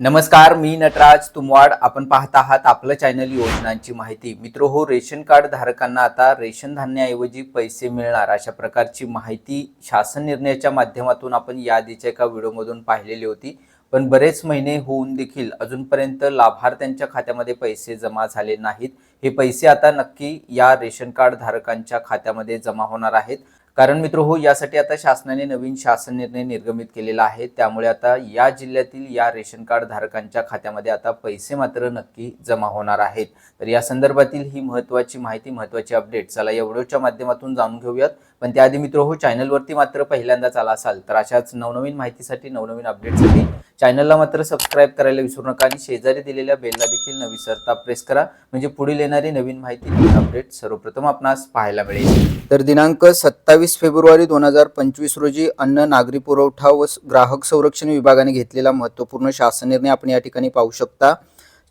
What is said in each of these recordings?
नमस्कार मी नटराज तुमवाड. आपण पाहत आहात आपलं चॅनल योजनांची माहिती. मित्र हो रेशन कार्ड धारकांना आता रेशन धान्याऐवजी पैसे मिळणार अशा प्रकारची माहिती शासन निर्णयाच्या माध्यमातून आपण याआधीच्या एका व्हिडिओमधून पाहिलेली होती. पण बरेच महिने होऊन देखील अजूनपर्यंत लाभार्थ्यांच्या खात्यामध्ये पैसे जमा झाले नाहीत. हे पैसे आता नक्की या रेशन कार्ड धारकांच्या खात्यामध्ये जमा होणार आहेत. कारण मित्र हो यासाठी आता शासनाने नवीन शासन निर्णय निर्गमित केलेला आहे. त्यामुळे आता या जिल्ह्यातील या रेशन कार्ड धारकांच्या खात्यामध्ये आता पैसे मात्र नक्की जमा होणार आहेत. तर या संदर्भातील ही महत्त्वाची माहिती महत्त्वाची अपडेट चला या व्हिडिओच्या माध्यमातून जाणून घेऊयात. पण त्याआधी मित्र हो चॅनलवरती मात्र पहिल्यांदाच आला असाल तर अशाच नवनवीन माहितीसाठी नवनवीन अपडेटसाठी चॅनलला मात्र सबस्क्राईब करायला विसरू नका आणि शेजारी दिलेल्या बेलला देखील न विसरता प्रेस करा. म्हणजे पुढील येणारी नवीन माहिती अपडेट सर्वप्रथम आपणास पाहायला मिळेल. तर दिनांक सत्तावीस फेब्रुवारी दोन हजार पंचवीस रोजी अन्न नागरी पुरवठा व ग्राहक संरक्षण विभागाने घेतलेला महत्त्वपूर्ण शासन निर्णय आपण या ठिकाणी पाहू शकता.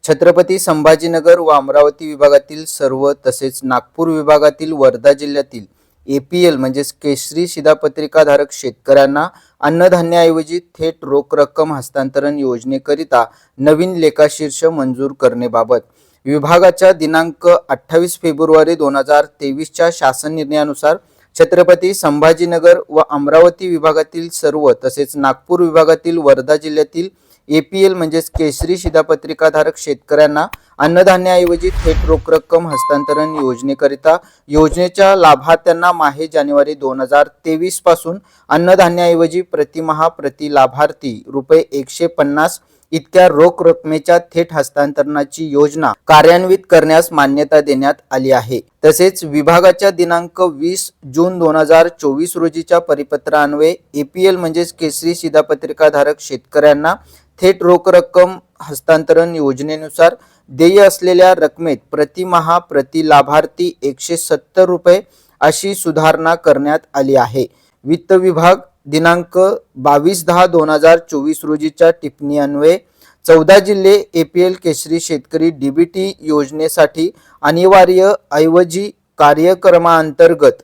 छत्रपती संभाजीनगर व अमरावती विभागातील सर्व तसेच नागपूर विभागातील वर्धा जिल्ह्यातील ए पी एल म्हणजेच केशरी शिधापत्रिकाधारक शेतकऱ्यांना अन्नधान्याऐवजी थेट रोख रक्कम हस्तांतरण योजनेकरिता नवीन लेखाशीर्ष मंजूर करणेबाबत विभागाच्या दिनांक अठ्ठावीस फेब्रुवारी दोन हजार तेवीसच्या शासन निर्णयानुसार छत्रपती संभाजीनगर व अमरावती विभागातील सर्व तसेच नागपूर विभागातील वर्धा जिल्ह्यातील एपीएल म्हणजेच केसरी शिधापत्रिकाधारक शेतकऱ्यांना अन्नधान्याऐवजी थेट रोख रक्कम हस्तांतरण योजनेकरिता योजनेच्या लाभार्थ्यांना माहे जानेवारी दोन हजार तेवीसपासून अन्नधान्याऐवजी प्रतिमहा प्रति लाभार्थी रुपये एकशे पन्नास इतक्या रोख रकमेच्या थेट हस्तांतरणाची योजना कार्यान्वित करण्यास मान्यता देण्यात आली आहे. तसेच विभागाच्या दिनांक वीस जून दोन हजार चोवीस रोजीच्या परिपत्रान्वये एपीएल म्हणजेच केसरी शिधापत्रिकाधारक शेतकऱ्यांना थेट रोख रक्कम हस्तांतरण योजनेनुसार देय असलेल्या रकमेत प्रतिमहा प्रति लाभार्थी एकशे सत्तर रुपये अशी सुधारणा करण्यात आली आहे. वित्त विभाग दिनांक बावीस दहा दोन हजार चोवीस रोजीच्या टिप्पणी अन्वये चौदा जिल्हे एपीएल केसरी शेतकरी डीबीटी योजनेसाठी अनिवार्य ऐवजी कार्यक्रमांतर्गत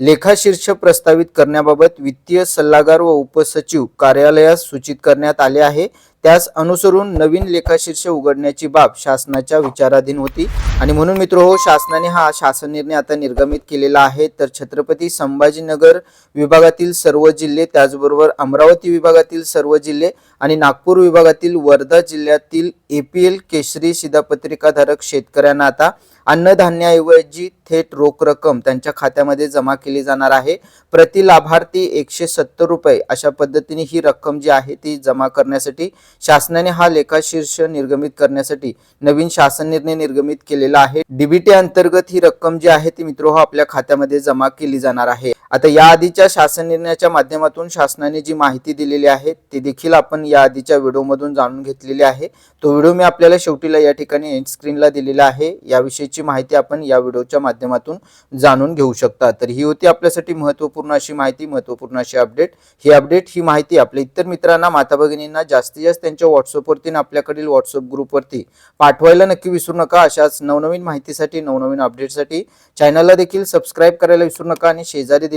लेखाशीर्ष प्रस्तावित करण्याबाबत वित्तीय सल्लागार व उपसचिव कार्यालयास सूचित करण्यात आले आहे. त्यास अनुसरून नवीन लेखाशीर्ष उघडण्याची बाब शासनाच्या विचाराधीन होती. आणि म्हणून मित्र हो शासनाने हा शासन निर्णय आता निर्गमित केलेला आहे. तर छत्रपती संभाजीनगर विभागातील सर्व जिल्हे त्याचबरोबर अमरावती विभागातील सर्व जिल्हे आणि नागपूर विभागातील वर्धा जिल्ह्यातील एपीएल केशरी शिधापत्रिकाधारक शेतकऱ्यांना आता अन्नधान्याऐवजी थेट रोख रक्कम त्यांच्या खात्यामध्ये जमा केली जाणार आहे. प्रति लाभार्थी एकशे सत्तर रुपये अशा पद्धतीने ही रक्कम जी आहे ती जमा करण्यासाठी शासनाने हा लेखाशीर्ष निर्गमित करण्यासाठी नवीन शासन निर्णय निर्गमित केलेला आहे. डीबीटी अंतर्गत ही रक्कम जी आहे ती मित्र आपल्या खात्यामध्ये जमा केली जाणार आहे. आता या आधीच्या शासन निर्णयाच्या माध्यमातून शासनाने जी माहिती दिलेली आहे ती देखील आपण या आधीच्या व्हिडिओमधून जाणून घेतलेली आहे. तो व्हिडिओ मी आपल्याला शेवटीला या ठिकाणी एंड स्क्रीनला दिलेला आहे. याविषयीची माहिती आपण या व्हिडिओच्या माध्यमातून जाणून घेऊ शकता. तर ही होती आपल्यासाठी महत्त्वपूर्ण अशी माहिती महत्त्वपूर्ण अशी अपडेट ही अपडेट ही माहिती आपल्या इतर मित्रांना माता भगिनींना जास्तीत जास्त त्यांच्या व्हॉट्सअपवरती आणि आपल्याकडील व्हॉट्सअप ग्रुपवरती पाठवायला नक्की विसरू नका. अशाच नवनवीन माहितीसाठी नवनवीन अपडेटसाठी चॅनलला देखील सबस्क्राईब करायला विसरू नका आणि शेजारी